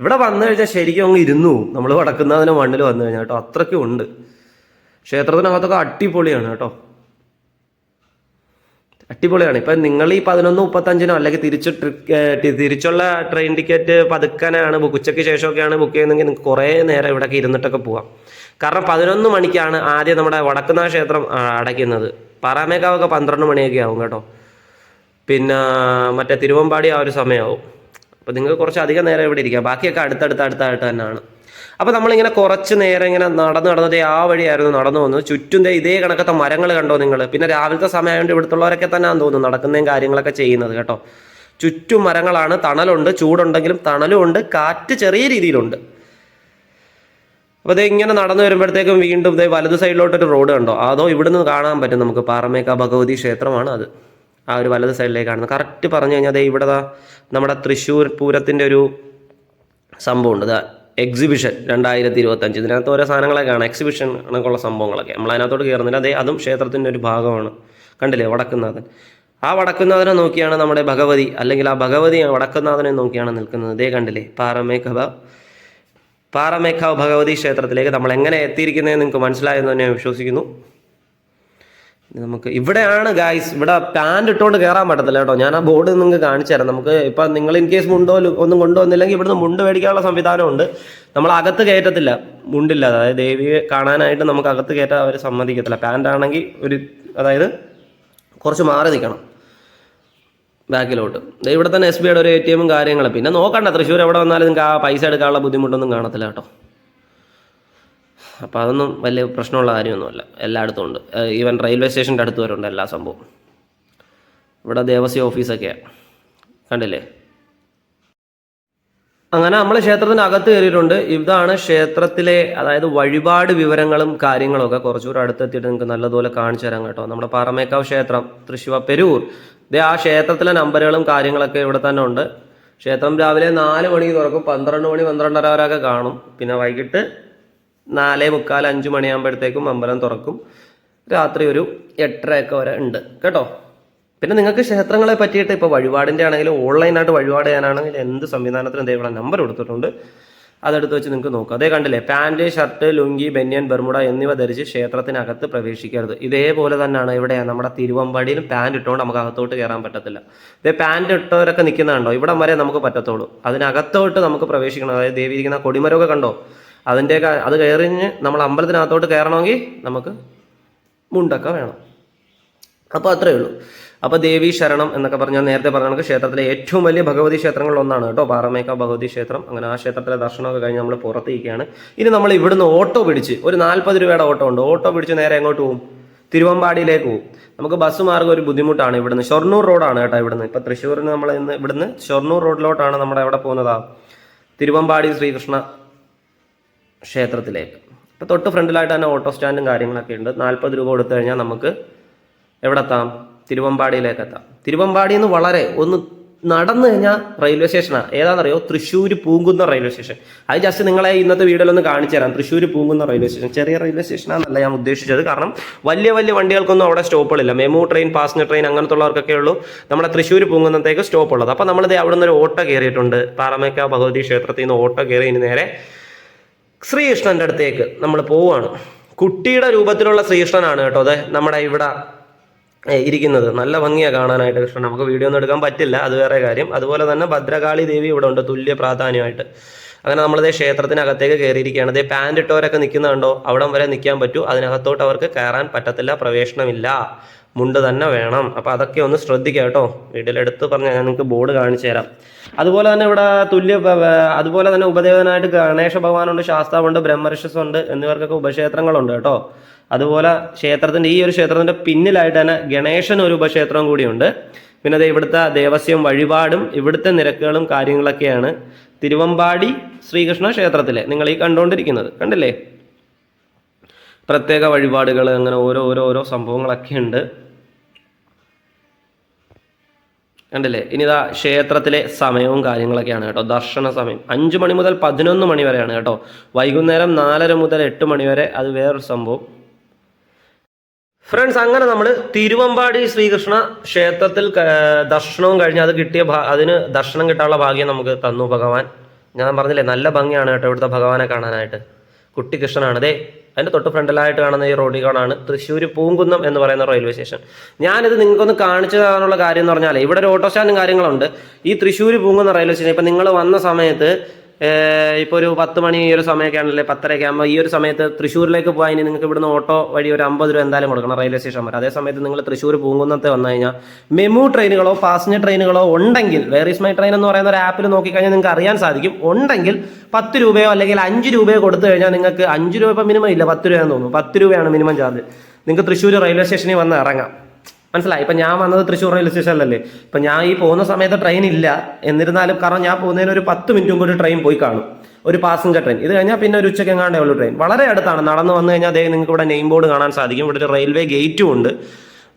ഇവിടെ വന്നു കഴിഞ്ഞാൽ ശരിക്കും അങ്ങ് ഇരുന്നു നമ്മൾ വടക്കുന്നതിന് മണ്ണിൽ വന്നു കഴിഞ്ഞാൽ കേട്ടോ അത്രയ്ക്കും ഉണ്ട്. ക്ഷേത്രത്തിനകത്തൊക്കെ അടിപൊളിയാണ് കേട്ടോ. അടിപൊളിയാണ്. ഇപ്പം നിങ്ങൾ ഈ പതിനൊന്ന് മുപ്പത്തഞ്ചിനോ അല്ലെങ്കിൽ തിരിച്ച് തിരിച്ചുള്ള ട്രെയിൻ ടിക്കറ്റ് പതുക്കനാണ് ഉച്ചയ്ക്ക് ശേഷമൊക്കെയാണ് ബുക്ക് ചെയ്യുന്നതെങ്കിൽ നിങ്ങൾക്ക് കുറേ നേരം ഇവിടെയൊക്കെ ഇരുന്നിട്ടൊക്കെ പോവാം. കാരണം പതിനൊന്ന് മണിക്കാണ് ആദ്യം നമ്മുടെ വടക്കുന്നാ ക്ഷേത്രം അടയ്ക്കുന്നത്. പാറാമേക്കാവൊക്കെ പന്ത്രണ്ട് മണിയൊക്കെ ആവും കേട്ടോ. പിന്നെ മറ്റേ തിരുവമ്പാടി ആ ഒരു സമയമാവും. അപ്പോൾ നിങ്ങൾക്ക് കുറച്ച് അധികം നേരം ഇവിടെ ഇരിക്കാം. ബാക്കിയൊക്കെ അടുത്തടുത്ത് അടുത്തായിട്ട് തന്നെയാണ്. അപ്പോൾ നമ്മളിങ്ങനെ കുറച്ച് നേരം ഇങ്ങനെ നടന്ന് നടന്നത് ആ വഴിയായിരുന്നു നടന്നു വന്നത്. ചുറ്റും ഇതേ കണക്കത്തെ മരങ്ങൾ കണ്ടോ നിങ്ങൾ പിന്നെ രാവിലത്തെ സമയമായതുകൊണ്ട് ഇവിടുത്തുള്ളവരൊക്കെ തന്നെയാണെന്ന് തോന്നുന്നു നടക്കുന്നതും കാര്യങ്ങളൊക്കെ ചെയ്യുന്നത് കേട്ടോ. ചുറ്റും മരങ്ങളാണ് തണലുണ്ട് ചൂടുണ്ടെങ്കിലും തണലും ഉണ്ട് കാറ്റ് ചെറിയ രീതിയിലുണ്ട്. അപ്പോൾ ഇതേ ഇങ്ങനെ നടന്നു വരുമ്പോഴത്തേക്കും വീണ്ടും ഇതേ വലതു സൈഡിലോട്ടൊരു റോഡ് കണ്ടോ? അതോ ഇവിടുന്ന് കാണാൻ പറ്റും നമുക്ക് പാറമേക്ക ഭഗവതി ക്ഷേത്രമാണ് അത്. ആ ഒരു വലത് സൈഡിലേക്ക് കാണുന്നത്. കറക്റ്റ് പറഞ്ഞു കഴിഞ്ഞാൽ ദേ ഇവിടെ നമ്മുടെ തൃശ്ശൂർ പൂരത്തിന്റെ ഒരു സംഭവമുണ്ട്. എക്സിബിഷൻ രണ്ടായിരത്തി ഇരുപത്തഞ്ച് ഇതിനകത്ത് ഓരോ സാധനങ്ങളൊക്കെ കാണാം. എക്സിബിഷൻ കണക്കുള്ള സംഭവങ്ങളൊക്കെ. നമ്മൾ അതിനകത്തോട്ട് കയറുന്നില്ല. അതേ അതും ക്ഷേത്രത്തിന്റെ ഒരു ഭാഗമാണ്. കണ്ടില്ലേ? വടക്കുന്നാഥൻ. ആ വടക്കുന്നാഥനെ നോക്കിയാണ് നമ്മുടെ ഭഗവതി. അല്ലെങ്കിൽ ആ ഭഗവതി വടക്കുന്നാഥനെ നോക്കിയാണ് നിൽക്കുന്നത്. ഇതേ കണ്ടില്ലേ? പാറമേഖ പാറമേക്കാവ് ഭഗവതി ക്ഷേത്രത്തിലേക്ക് നമ്മൾ എങ്ങനെ എത്തിയിരിക്കുന്നതെന്ന് നിങ്ങൾക്ക് മനസ്സിലായെന്ന് ഞാൻ വിശ്വസിക്കുന്നു. നമുക്ക് ഇവിടെയാണ് ഗായ്സ് ഇവിടെ പാന്റ് ഇട്ടുകൊണ്ട് കയറാൻ പറ്റത്തില്ല കേട്ടോ. ഞാൻ ആ ബോർഡ് നിങ്ങൾക്ക് കാണിച്ചു തരാം. നമുക്ക് ഇപ്പം നിങ്ങൾ ഇൻ കേസ് മുണ്ടോ ഒന്നും കൊണ്ടുവന്നില്ലെങ്കിൽ ഇവിടുന്ന് മുണ്ട് മേടിക്കാനുള്ള സംവിധാനമുണ്ട്. നമ്മൾ അകത്ത് കയറ്റത്തില്ല. മുണ്ടില്ല. അതായത് ദേവിയെ കാണാനായിട്ട് നമുക്ക് അകത്ത് കയറ്റാൻ അവർ സമ്മതിക്കത്തില്ല. പാന്റ് ആണെങ്കിൽ ഒരു അതായത് കുറച്ച് മാറി നിൽക്കണം. ബാക്കിലോട്ട്. ഇവിടെ തന്നെ എസ് ബിയുടെ ഒരു എ ടി എമ്മും കാര്യങ്ങളും. പിന്നെ നോക്കണ്ട തൃശ്ശൂർ എവിടെ വന്നാലും നിങ്ങൾക്ക് ആ പൈസ എടുക്കാനുള്ള ബുദ്ധിമുട്ടൊന്നും കാണത്തില്ല കേട്ടോ. അപ്പോൾ അതൊന്നും വലിയ പ്രശ്നമുള്ള കാര്യമൊന്നുമല്ല. എല്ലായിടത്തും ഉണ്ട്. ഈവൻ റെയിൽവേ സ്റ്റേഷന്റെ അടുത്ത് വരെ ഉണ്ട് എല്ലാ സംഭവം ഇവിടെ ദേവസ്വം ഓഫീസൊക്കെയാണ് കണ്ടില്ലേ? അങ്ങനെ നമ്മൾ ക്ഷേത്രത്തിന് അകത്ത് കയറിയിട്ടുണ്ട്. ഇതാണ് ക്ഷേത്രത്തിലെ അതായത് വഴിപാട് വിവരങ്ങളും കാര്യങ്ങളൊക്കെ കുറച്ചുകൂടെ അടുത്തെത്തിയിട്ട് നിങ്ങൾക്ക് നല്ലതുപോലെ കാണിച്ചു തരാം കേട്ടോ. നമ്മുടെ പാറമേക്കാവ് ക്ഷേത്രം തൃശ്ശൂർ പെരൂർ. ഇതേ ആ ക്ഷേത്രത്തിലെ നമ്പറുകളും കാര്യങ്ങളൊക്കെ ഇവിടെ തന്നെ ഉണ്ട്. ക്ഷേത്രം രാവിലെ നാല് മണിക്ക് തുറക്കും. പന്ത്രണ്ട് മണി പന്ത്രണ്ടര വരെയൊക്കെ കാണും. പിന്നെ വൈകിട്ട് നാലേ മുക്കാൽ അഞ്ച് മണിയാകുമ്പോഴത്തേക്കും അമ്പലം തുറക്കും. രാത്രി ഒരു എട്ടരയൊക്കെ വരെ ഉണ്ട്. കേട്ടോ? പിന്നെ നിങ്ങൾക്ക് ക്ഷേത്രങ്ങളെ പറ്റിയിട്ട് ഇപ്പോൾ വഴിപാടിന്റെ ആണെങ്കിലും ഓൺലൈനായിട്ട് വഴിപാട് ചെയ്യാനാണെങ്കിലും എന്ത് സംവിധാനത്തിനും ദൈവം നമ്പർ കൊടുത്തിട്ടുണ്ട്. അതെടുത്ത് വെച്ച് നിങ്ങൾക്ക് നോക്കാം. അതേ കണ്ടില്ലേ? പാന്റ് ഷർട്ട് ലുങ്കി ബനിയൻ ബർമുട എന്നിവ ധരിച്ച് ക്ഷേത്രത്തിനകത്ത് പ്രവേശിക്കരുത്. ഇതേപോലെ തന്നെയാണ് ഇവിടെ നമ്മുടെ തിരുവമ്പാടിയിലും പാന്റ് ഇട്ടുകൊണ്ട് നമുക്ക് അകത്തോട്ട് കയറാൻ പറ്റത്തില്ല. ഇതേ പാന്റ് ഇട്ടവരൊക്കെ നിൽക്കുന്നുണ്ടോ ഇവിടം വരെ നമുക്ക് പറ്റത്തുള്ളൂ. അതിനകത്തോട്ട് നമുക്ക് പ്രവേശിക്കണം. അതായത് ദേവി ഇരിക്കുന്ന കൊടിമരമൊക്കെ കണ്ടോ? അതിന്റെയൊക്കെ അത് കയറിഞ്ഞ് നമ്മൾ അമ്പലത്തിനകത്തോട്ട് കയറണമെങ്കിൽ നമുക്ക് മുണ്ടൊക്കെ വേണം. അപ്പോൾ അത്രയേ ഉള്ളൂ. അപ്പോൾ ദേവി ശരണം എന്നൊക്കെ പറഞ്ഞാൽ നേരത്തെ പറഞ്ഞ കണക്ക് ക്ഷേത്രത്തിലെ ഏറ്റവും വലിയ ഭഗവതി ക്ഷേത്രങ്ങളിൽ ഒന്നാണ് കേട്ടോ. പാറമേക്ക ഭഗവതി ക്ഷേത്രം. അങ്ങനെ ആ ക്ഷേത്രത്തിലെ ദർശനമൊക്കെ കഴിഞ്ഞ് നമ്മൾ പുറത്തേക്കാണ് ഇനി നമ്മൾ ഇവിടുന്ന് ഓട്ടോ പിടിച്ച് ഒരു നാൽപ്പത് രൂപയുടെ ഓട്ടോ ഉണ്ട്. ഓട്ടോ പിടിച്ച് നേരെ എങ്ങോട്ട് പോകും തിരുവമ്പാടിയിലേക്ക് പോകും നമുക്ക് ബസ് മാർഗം ഒരു ബുദ്ധിമുട്ടാണ് ഇവിടുന്ന്. ഷൊർണൂർ റോഡാണ് കേട്ടോ ഇവിടുന്ന്. ഇപ്പം തൃശ്ശൂരിന് നമ്മൾ ഇന്ന് ഇവിടുന്ന് ഷൊർണൂർ റോഡിലോട്ടാണ് നമ്മുടെ എവിടെ പോകുന്നതാ. തിരുവമ്പാടി ശ്രീകൃഷ്ണ ക്ഷേത്രത്തിലേക്ക്. ഇപ്പം തൊട്ട് ഫ്രണ്ടിലായിട്ട് തന്നെ ഓട്ടോ സ്റ്റാൻഡും കാര്യങ്ങളൊക്കെ ഉണ്ട്. നാൽപ്പത് രൂപ കൊടുത്തു കഴിഞ്ഞാൽ നമുക്ക് എവിടെ എത്താം തിരുവമ്പാടിയിലേക്ക് എത്താം തിരുവമ്പാടിയിൽ നിന്ന് വളരെ ഒന്ന് നടന്നു കഴിഞ്ഞാൽ റെയിൽവേ സ്റ്റേഷനാണ്. ഏതാണെന്നറിയോ? Thrissur Punkunnam railway station. അത് ജസ്റ്റ് നിങ്ങളെ ഇന്നത്തെ വീഡിയോയിൽ ഒന്ന് കാണിച്ചു തരാം. Thrissur Punkunnam railway station. ചെറിയ റെയിൽവേ സ്റ്റേഷനാണെന്നല്ല ഞാൻ ഉദ്ദേശിച്ചത്. കാരണം വലിയ വലിയ വണ്ടികൾക്കൊന്നും അവിടെ സ്റ്റോപ്പുകളില്ല. മെമു ട്രെയിൻ പാസഞ്ചർ ട്രെയിൻ അങ്ങനത്തെ ഉള്ളവർക്കൊക്കെ ഉള്ളൂ. നമ്മുടെ തൃശ്ശൂർ പൂങ്കുന്നത്തേക്ക് സ്റ്റോപ്പ് ഉള്ളത് അപ്പോൾ നമ്മളിത് അവിടെ നിന്ന് ഒരു ഓട്ടോ കയറിയിട്ടുണ്ട്. പാറമേക്ക ഭഗവതി ക്ഷേത്രത്തിൽ നിന്ന് ഓട്ടോ കയറി ഇനി നേരെ ശ്രീകൃഷ്ണന്റെ അടുത്തേക്ക് നമ്മൾ പോവുകയാണ്. കുട്ടിയുടെ രൂപത്തിലുള്ള ശ്രീകൃഷ്ണനാണ് കേട്ടോ അതെ നമ്മുടെ ഇവിടെ ഇരിക്കുന്നത്. നല്ല ഭംഗിയാണ് കാണാനായിട്ട് കൃഷ്ണൻ. നമുക്ക് വീഡിയോ ഒന്നും എടുക്കാൻ പറ്റില്ല അത് വേറെ കാര്യം. അതുപോലെ തന്നെ ഭദ്രകാളി ദേവി ഇവിടെ ഉണ്ട് തുല്യ പ്രാധാന്യമായിട്ട്. അങ്ങനെ നമ്മളിതേ ക്ഷേത്രത്തിനകത്തേക്ക് കയറിയിരിക്കുകയാണ്. ഇതേ പാന്റ് ഇട്ടവരൊക്കെ നിൽക്കുന്ന കണ്ടോ? അവിടം വരെ നിൽക്കാൻ പറ്റൂ. അതിനകത്തോട്ട് അവർക്ക് കയറാൻ പറ്റത്തില്ല പ്രവേശനമില്ല. മുണ്ട് തന്നെ വേണം. അപ്പോൾ അതൊക്കെ ഒന്ന് ശ്രദ്ധിക്കുക കേട്ടോ. വീട്ടിലെടുത്ത് പറഞ്ഞാൽ ഞാൻ നിങ്ങൾക്ക് ബോർഡ് കാണിച്ചു തരാം. അതുപോലെ തന്നെ ഇവിടെ തുല്യ അതുപോലെ തന്നെ ഉപദേവനായിട്ട് ഗണേശ ഭഗവാനുണ്ട് ശാസ്താവുണ്ട് ബ്രഹ്മർഷസ്സുണ്ട് എന്നിവർക്കൊക്കെ ഉപക്ഷേത്രങ്ങളുണ്ട് കേട്ടോ. അതുപോലെ ക്ഷേത്രത്തിന്റെ ഈ ഒരു ക്ഷേത്രത്തിന്റെ പിന്നിലായിട്ട് തന്നെ ഗണേശൻ ഒരു ഉപക്ഷേത്രവും കൂടിയുണ്ട്. പിന്നെ ദേ ഇവിടുത്തെ ദേവസ്യം വഴിപാടും ഇവിടുത്തെ നിരക്കുകളും കാര്യങ്ങളൊക്കെയാണ് തിരുവമ്പാടി ശ്രീകൃഷ്ണ ക്ഷേത്രത്തിലെ നിങ്ങൾ ഈ കണ്ടുകൊണ്ടിരിക്കുന്നത്. കണ്ടില്ലേ? പ്രത്യേക വഴിപാടുകൾ അങ്ങനെ ഓരോ ഓരോ ഓരോ സംഭവങ്ങളൊക്കെ ഉണ്ട്. കണ്ടില്ലേ? ഇനി ഇതാ ക്ഷേത്രത്തിലെ സമയവും കാര്യങ്ങളൊക്കെയാണ് കേട്ടോ. ദർശന സമയം. അഞ്ച് മണി മുതൽ പതിനൊന്ന് മണി വരെയാണ് കേട്ടോ. വൈകുന്നേരം നാലര മുതൽ എട്ട് മണി വരെ അത് വേറൊരു സംഭവം. ഫ്രണ്ട്സ് അങ്ങനെ നമ്മൾ തിരുവമ്പാടി ശ്രീകൃഷ്ണ ക്ഷേത്രത്തിൽ ദർശനവും കഴിഞ്ഞ് അത് കിട്ടിയ അതിന് ദർശനം കിട്ടാനുള്ള ഭാഗ്യം നമുക്ക് തന്നു ഭഗവാൻ. ഞാൻ പറഞ്ഞില്ലേ നല്ല ഭംഗിയാണ് കേട്ടോ ഇവിടുത്തെ ഭഗവാനെ കാണാനായിട്ട്. കുട്ടി കൃഷ്ണനാണ്. ദേ അതിന്റെ തൊട്ട് ഫ്രണ്ടിലായിട്ട് കാണുന്ന ഈ റോഡിലാണ് തൃശ്ശൂർ പൂങ്കുന്നം എന്ന് പറയുന്ന റെയിൽവേ സ്റ്റേഷൻ. ഞാനിത് നിങ്ങൾക്കൊന്ന് കാണിച്ചു തരാനുള്ള കാര്യം എന്ന് പറഞ്ഞാൽ ഇവിടെ ഒരു ഓട്ടോ സ്റ്റാൻഡും കാര്യങ്ങളുണ്ട്. ഈ തൃശ്ശൂർ പൂങ്കുന്ന റെയിൽവേ സ്റ്റേഷൻ ഇപ്പം നിങ്ങൾ വന്ന സമയത്ത് ഇപ്പോൾ ഒരു പത്ത് മണി ഈ ഒരു സമയമൊക്കെ ആണല്ലേ പത്തരയൊക്കെ ആകുമ്പോൾ ഈ ഒരു സമയത്ത് തൃശ്ശൂരിലേക്ക് പോകാൻ ഇനി നിങ്ങൾക്ക് ഇവിടുന്ന് ഓട്ടോ വഴി ഒരു അമ്പത് രൂപ എന്തായാലും കൊടുക്കണം റെയിൽവേ സ്റ്റേഷൻ വരെ അതേ സമയത്ത് നിങ്ങൾ തൃശ്ശൂർ പൂങ്കുന്നത്തെ വന്നു കഴിഞ്ഞാൽ മെമു ട്രെയിനുകളോ പാസഞ്ചർ ട്രെയിനുകളോ ഉണ്ടെങ്കിൽ വേർ ഈസ് മൈ ട്രെയിൻ എന്ന് പറയുന്ന ഒരു ആപ്പിൽ നോക്കിക്കഴിഞ്ഞാൽ നിങ്ങൾക്ക് അറിയാൻ സാധിക്കും. ഉണ്ടെങ്കിൽ പത്ത് രൂപയോ അല്ലെങ്കിൽ അഞ്ച് രൂപയോ കൊടുത്തു കഴിഞ്ഞാൽ നിങ്ങൾക്ക് അഞ്ച് രൂപ മിനിമം ഇല്ല പത്ത് രൂപയാണെന്ന് തോന്നുന്നു. പത്ത് രൂപയാണ് മിനിമം ചാർജ് നിങ്ങൾക്ക് തൃശ്ശൂർ റെയിൽവേ സ്റ്റേഷനിൽ വന്ന് ഇറങ്ങാം. മനസ്സിലായി? ഇപ്പം ഞാൻ വന്നത് തൃശ്ശൂർ റെയിൽവേ സ്റ്റേഷനിലല്ലേ. ഇപ്പം ഞാൻ ഈ പോകുന്ന സമയത്ത് ട്രെയിൻ ഇല്ല. എന്നിരുന്നാലും കാരണം ഞാൻ പോകുന്നതിന് ഒരു പത്ത് മിനിറ്റ് മുമ്പ് ഒരു ട്രെയിൻ പോയി കാണും. ഒരു പാസഞ്ചർ ട്രെയിൻ ഇത് കഴിഞ്ഞാൽ പിന്നെ ഒരു ഉച്ചയ്ക്ക് എങ്ങാണ്ടേ ഉള്ളൂ ട്രെയിൻ വളരെ അടുത്താണ്. നടന്നു വന്നു കഴിഞ്ഞാൽ അതേ നിങ്ങൾക്ക് ഇവിടെ നെയിം ബോർഡ് കാണാൻ സാധിക്കും. ഇവിടെ ഒരു റെയിൽവേ ഗേറ്റും ഉണ്ട്.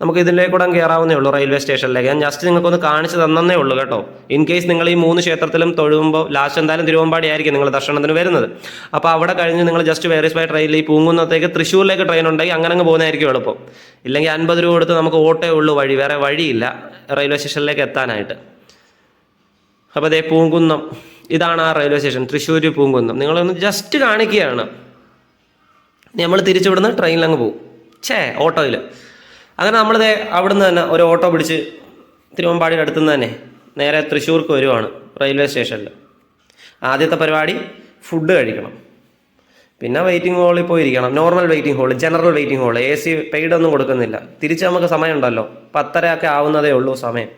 നമുക്ക് ഇതിലേക്ക് കൂടെ കയറാവുന്നേ ഉള്ളൂ റെയിൽവേ സ്റ്റേഷനിലേക്ക് ഞാൻ ജസ്റ്റ് നിങ്ങൾക്കൊന്ന് കാണിച്ചു തന്നേ ഉള്ളൂ കേട്ടോ. ഇൻ കേസ് നിങ്ങൾ ഈ മൂന്ന് ക്ഷേത്രത്തിലും തൊഴുമ്പോൾ ലാസ്റ്റ് എന്തായാലും തിരുവമ്പാടി ആയിരിക്കും നിങ്ങൾ ദർശനത്തിന് വരുന്നത്. അപ്പോൾ അവിടെ കഴിഞ്ഞ് നിങ്ങൾ ജസ്റ്റ് വേറെ ബൈ ട്രെയിനിൽ ഈ പൂങ്കുന്നത്തേക്ക് തൃശ്ശൂരിലേക്ക് ട്രെയിൻ ഉണ്ടെങ്കിൽ അങ്ങനെ അങ്ങ് പോകുന്നതായിരിക്കും എളുപ്പം. ഇല്ലെങ്കിൽ അൻപത് രൂപ കൊടുത്ത് നമുക്ക് ഓട്ടേ ഉള്ളൂ വഴി. വേറെ വഴിയില്ല റെയിൽവേ സ്റ്റേഷനിലേക്ക് എത്താനായിട്ട്. അപ്പോൾ അതേ പൂങ്കുന്നം. ഇതാണ് ആ റെയിൽവേ സ്റ്റേഷൻ തൃശ്ശൂർ പൂങ്കുന്നം. നിങ്ങളൊന്ന് ജസ്റ്റ് കാണിക്കുകയാണ്. നമ്മൾ തിരിച്ചുവിടുന്ന ട്രെയിനിൽ അങ്ങ് പോകും. ഛേ ഓട്ടോയിൽ. അങ്ങനെ നമ്മൾ അവിടുന്ന് തന്നെ ഒരു ഓട്ടോ പിടിച്ച് തിരുവമ്പാടിയുടെ അടുത്തു നിന്ന് തന്നെ നേരെ തൃശ്ശൂർക്ക് വരുവാണ് റെയിൽവേ സ്റ്റേഷനിൽ ആദ്യത്തെ പരിപാടി ഫുഡ് കഴിക്കണം. പിന്നെ വെയിറ്റിംഗ് ഹാളിൽ പോയിരിക്കണം. Normal waiting hall general waiting hall A C paid ഒന്നും കൊടുക്കുന്നില്ല. തിരിച്ച് നമുക്ക് സമയമുണ്ടല്ലോ. പത്തരയൊക്കെ ആവുന്നതേ ഉള്ളൂ സമയം.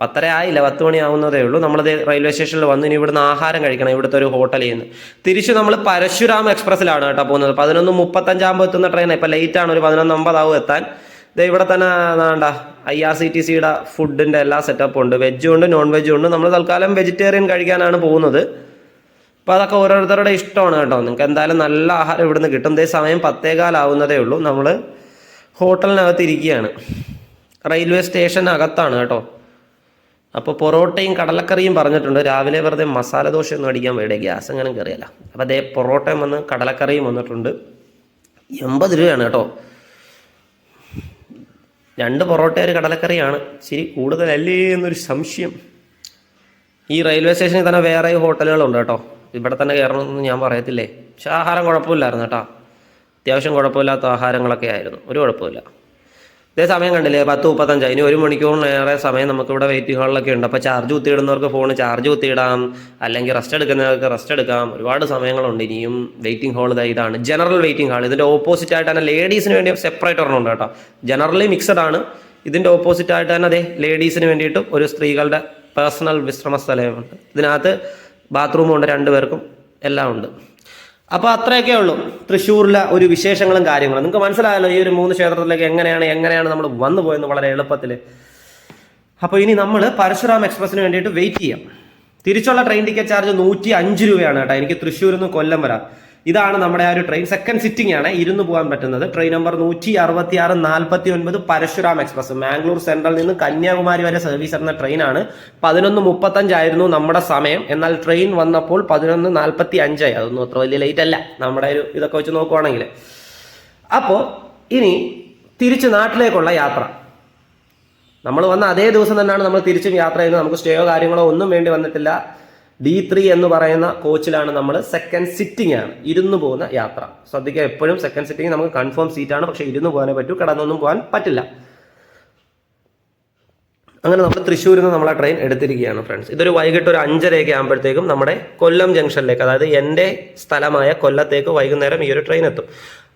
പത്തര ആയില്ല പത്ത് മണി ആവുന്നതേ ഉള്ളൂ. നമ്മളത് റെയിൽവേ സ്റ്റേഷനിൽ വന്ന് ഇനി ഇവിടുന്ന് ആഹാരം കഴിക്കണം ഇവിടുത്തെ ഒരു ഹോട്ടലിൽ നിന്ന്. തിരിച്ച് നമ്മൾ പരശുരാമ എക്സ്പ്രസ്സിലാണ് കേട്ടോ പോകുന്നത്. പതിനൊന്ന് മുപ്പത്തഞ്ചാകുമ്പോൾ എത്തുന്ന ട്രെയിനാണ് ഇപ്പം ലേറ്റാണ് ഒരു പതിനൊന്ന് അമ്പതാവും എത്താൻ. ഇവിടെ തന്നെ വേണ്ട ഐ ആർ സി ടി സിയുടെ ഫുഡിന്റെ എല്ലാ സെറ്റപ്പും ഉണ്ട്. വെജും ഉണ്ട് നോൺ വെജും ഉണ്ട്. നമ്മൾ തൽക്കാലം വെജിറ്റേറിയൻ കഴിക്കാനാണ് പോകുന്നത്. അപ്പോൾ അതൊക്കെ ഓരോരുത്തരുടെ ഇഷ്ടമാണ് കേട്ടോ. നിങ്ങൾക്ക് എന്തായാലും നല്ല ആഹാരം ഇവിടുന്ന് കിട്ടും. ഇതേ സമയം പത്തേകാലാവുന്നതേ ഉള്ളൂ. നമ്മൾ ഹോട്ടലിനകത്ത് ഇരിക്കുകയാണ്. റെയിൽവേ സ്റ്റേഷനകത്താണ് കേട്ടോ. അപ്പോൾ പൊറോട്ടയും കടലക്കറിയും പറഞ്ഞിട്ടുണ്ട്. രാവിലെ വെറുതെ മസാല ദോശ ഒന്നും അടിക്കാൻ വേണ്ടി ഗ്യാസ് എങ്ങനെ കയറിയല്ല. അപ്പോൾ അതേ പൊറോട്ടയും വന്ന് കടലക്കറിയും വന്നിട്ടുണ്ട്. എൺപത് രൂപയാണ് കേട്ടോ. രണ്ട് പൊറോട്ട ഒരു കടലക്കറിയാണ്. ശരി കൂടുതലല്ലേ എന്നൊരു സംശയം. ഈ റെയിൽവേ സ്റ്റേഷനിൽ തന്നെ വേറെ ഹോട്ടലുകളുണ്ട് കേട്ടോ. ഇവിടെ തന്നെ കയറണമെന്ന് ഞാൻ പറയത്തില്ലേ? പക്ഷെ ആഹാരം കുഴപ്പമില്ലായിരുന്നു കേട്ടോ. അത്യാവശ്യം കുഴപ്പമില്ലാത്ത ആഹാരങ്ങളൊക്കെ ആയിരുന്നു. ഒരു കുഴപ്പമില്ല ഇതേ സമയം കണ്ടില്ലേ പത്ത് മുപ്പത്തഞ്ച്. ഇനി ഒരു മണിക്കൂറിനേറെ സമയം നമുക്കിവിടെ വെയിറ്റിംഗ് ഹാളിലൊക്കെ ഉണ്ട്. അപ്പോൾ ചാർജ് കുത്തിയിടുന്നവർക്ക് ഫോൺ ചാർജ് കുത്തിയിടാം. അല്ലെങ്കിൽ റെസ്റ്റ് എടുക്കുന്നവർക്ക് റെസ്റ്റ് എടുക്കാം. ഒരുപാട് സമയങ്ങളുണ്ട് ഇനിയും വെയിറ്റിംഗ് ഹാൾ ഇതാണ്. ജനറൽ വെയിറ്റിംഗ് ഹാൾ ഇതിന്റെ ഓപ്പോസിറ്റ് ആയിട്ട് തന്നെ ലേഡീസിന് വേണ്ടി സെപ്പറേറ്റ് ഒരെണ്ണം കേട്ടോ. ജനറലി മിക്സഡ് ആണ്. ഇതിന്റെ ഓപ്പോസിറ്റ് ആയിട്ട് തന്നെ അതെ ലേഡീസിന് വേണ്ടിയിട്ടും ഒരു സ്ത്രീകളുടെ പേഴ്സണൽ വിശ്രമ സ്ഥലമുണ്ട് ഇതിനകത്ത് ബാത്റൂമുണ്ട് രണ്ടുപേർക്കും എല്ലാം ഉണ്ട്. അപ്പോൾ അത്രയൊക്കെ ഉള്ളൂ. തൃശ്ശൂരിലെ ഒരു വിശേഷങ്ങളും കാര്യങ്ങളും. നിങ്ങൾക്ക് മനസ്സിലായല്ലോ ഈ ഒരു മൂന്ന് ക്ഷേത്രത്തിലേക്ക് എങ്ങനെയാണ് എങ്ങനെയാണ് നമ്മൾ വന്നു പോയെന്ന് വളരെ എളുപ്പത്തിൽ അപ്പോൾ ഇനി നമ്മൾ പരശുരാം എക്സ്പ്രസ്സിന് വേണ്ടിയിട്ട് വെയിറ്റ് ചെയ്യാം. തിരിച്ചുള്ള ട്രെയിൻ ടിക്കറ്റ് ചാർജ് നൂറ്റി അഞ്ച് രൂപയാണ് കേട്ടോ. എനിക്ക് തൃശ്ശൂരിൽ നിന്ന് കൊല്ലം വരാം. ഇതാണ് നമ്മുടെ ആ ഒരു ട്രെയിൻ സെക്കൻഡ് സിറ്റിംഗ് ആണ് ഇരുന്ന് പോകാൻ പറ്റുന്നത്. ട്രെയിൻ നമ്പർ നൂറ്റി അറുപത്തി ആറ് നാൽപ്പത്തി ഒൻപത് പരശുരാം എക്സ്പ്രസ് മാംഗ്ലൂർ സെൻട്രൽ നിന്ന് കന്യാകുമാരി വരെ സർവീസ് നടന്ന ട്രെയിനാണ് പതിനൊന്ന് മുപ്പത്തഞ്ചായിരുന്നു നമ്മുടെ സമയം. എന്നാൽ ട്രെയിൻ വന്നപ്പോൾ പതിനൊന്ന് നാൽപ്പത്തി അഞ്ചായി അതൊന്നും അത്ര വലിയ ലേറ്റ് അല്ല. നമ്മുടെ ഒരു ഇതൊക്കെ വെച്ച് നോക്കുവാണെങ്കിൽ. അപ്പോൾ ഇനി തിരിച്ച് നാട്ടിലേക്കുള്ള യാത്ര. നമ്മൾ വന്ന അതേ ദിവസം തന്നെയാണ് നമ്മൾ തിരിച്ചും യാത്ര ചെയ്യുന്നത്. നമുക്ക് സ്റ്റേയോ കാര്യങ്ങളോ ഒന്നും വേണ്ടി വന്നിട്ടില്ല. ഡി ത്രീ എന്ന് പറയുന്ന കോച്ചിലാണ് നമ്മൾ സെക്കൻഡ് സിറ്റിംഗ് ആണ് ഇരുന്ന് പോകുന്ന യാത്ര. ശ്രദ്ധിക്കുക എപ്പോഴും സെക്കൻഡ് സിറ്റിംഗ് നമുക്ക് കൺഫേം സീറ്റാണ് പക്ഷേ ഇരുന്ന് പോകാനേ പറ്റൂ കടന്നൊന്നും പോകാൻ പറ്റില്ല. അങ്ങനെ നമ്മൾ തൃശ്ശൂരിൽ നിന്ന് നമ്മളെ ട്രെയിൻ എടുത്തിരിക്കുകയാണ് ഫ്രണ്ട്സ് ഇതൊരു വൈകിട്ട് ഒരു അഞ്ചരയൊക്കെ ആകുമ്പോഴത്തേക്കും നമ്മുടെ കൊല്ലം ജംഗ്ഷനിലേക്ക് അതായത് എന്റെ സ്ഥലമായ കൊല്ലത്തേക്ക് വൈകുന്നേരം ഈ ഒരു ട്രെയിൻ എത്തും.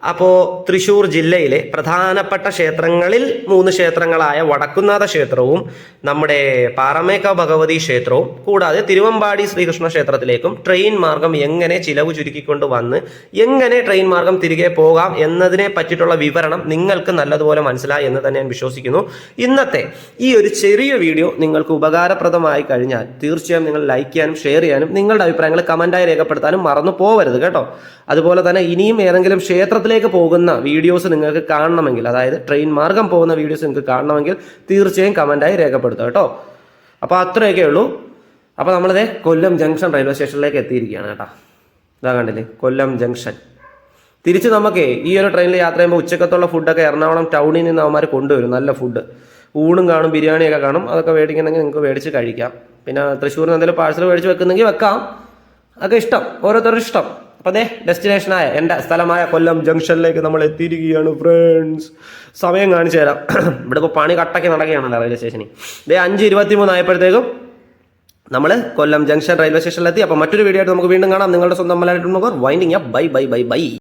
അപ്പോൾ തൃശ്ശൂർ ജില്ലയിലെ പ്രധാനപ്പെട്ട ക്ഷേത്രങ്ങളിൽ മൂന്ന് ക്ഷേത്രങ്ങളായ വടക്കുന്നാഥ ക്ഷേത്രവും നമ്മുടെ പാറമേക്ക ഭഗവതി ക്ഷേത്രവും കൂടാതെ തിരുവമ്പാടി ശ്രീകൃഷ്ണ ക്ഷേത്രത്തിലേക്കും ട്രെയിൻ മാർഗം എങ്ങനെ ചിലവ് ചുരുക്കിക്കൊണ്ട് വന്ന് എങ്ങനെ ട്രെയിൻ മാർഗം തിരികെ പോകാം എന്നതിനെ പറ്റിയിട്ടുള്ള വിവരണം നിങ്ങൾക്ക് നല്ലതുപോലെ മനസ്സിലായി എന്ന് തന്നെ ഞാൻ വിശ്വസിക്കുന്നു. ഇന്നത്തെ ഈ ഒരു ചെറിയ വീഡിയോ നിങ്ങൾക്ക് ഉപകാരപ്രദമായി കഴിഞ്ഞാൽ തീർച്ചയായും നിങ്ങൾ ലൈക്ക് ചെയ്യാനും ഷെയർ ചെയ്യാനും നിങ്ങളുടെ അഭിപ്രായങ്ങൾ കമന്റായി രേഖപ്പെടുത്താനും മറന്നു പോവരുത് കേട്ടോ. അതുപോലെ തന്നെ ഇനിയും ഏതെങ്കിലും ക്ഷേത്രത്തിലേക്ക് പോകുന്ന വീഡിയോസ് നിങ്ങൾക്ക് കാണണമെങ്കിൽ അതായത് ട്രെയിൻ മാർഗം പോകുന്ന വീഡിയോസ് നിങ്ങൾക്ക് കാണണമെങ്കിൽ തീർച്ചയായും കമന്റായി രേഖപ്പെടുത്തുക കേട്ടോ. അപ്പോൾ അത്രയൊക്കെ ഉള്ളൂ. അപ്പോൾ നമ്മളിത് കൊല്ലം ജംഗ്ഷൻ റെയിൽവേ സ്റ്റേഷനിലേക്ക് എത്തിയിരിക്കുകയാണ് കേട്ടോ. ഇതാ കണ്ടില്ലേ? കൊല്ലം ജംഗ്ഷൻ. തിരിച്ച് നമുക്ക് ഈ ഒരു ട്രെയിനിൽ യാത്ര ചെയ്യുമ്പോൾ ഉച്ചക്കത്തുള്ള ഫുഡൊക്കെ എറണാകുളം ടൗണിൽ നിന്ന് അവന്മാർ കൊണ്ടുവരും നല്ല ഫുഡ്. ഊണും കാണും ബിരിയാണിയൊക്കെ കാണും അതൊക്കെ മേടിക്കണമെങ്കിൽ നിങ്ങൾക്ക് മേടിച്ച് കഴിക്കാം. പിന്നെ തൃശ്ശൂരിൽ നിന്ന് എന്തെങ്കിലും പാഴ്സൽ മേടിച്ച് വെക്കുന്നെങ്കിൽ വെക്കാം. അതൊക്കെ ഇഷ്ടം ഓരോരുത്തരുടെ ഇഷ്ടം. അപ്പോൾ അതെ ഡെസ്റ്റിനേഷനായ എന്റെ സ്ഥലമായ കൊല്ലം ജംഗ്ഷനിലേക്ക് നമ്മൾ എത്തിയിരിക്കുകയാണ് ഫ്രണ്ട്സ് സമയം കാണിച്ചു തരാം. *clears throat* ഇവിടെ ഇപ്പോൾ പണി കട്ടക്കി നടക്കുകയാണല്ലോ റെയിൽവേ സ്റ്റേഷനിൽ ഇതേ അഞ്ച് ഇരുപത്തി മൂന്ന് ആയപ്പോഴത്തേക്കും നമ്മൾ കൊല്ലം ജംഗ്ഷൻ റെയിൽവേ സ്റ്റേഷനിലെത്തി അപ്പോൾ മറ്റൊരു വീഡിയോ ആയിട്ട് നമുക്ക് വീണ്ടും കാണാം. നിങ്ങളുടെ സ്വന്തം Malayalam winding bye bye bye bye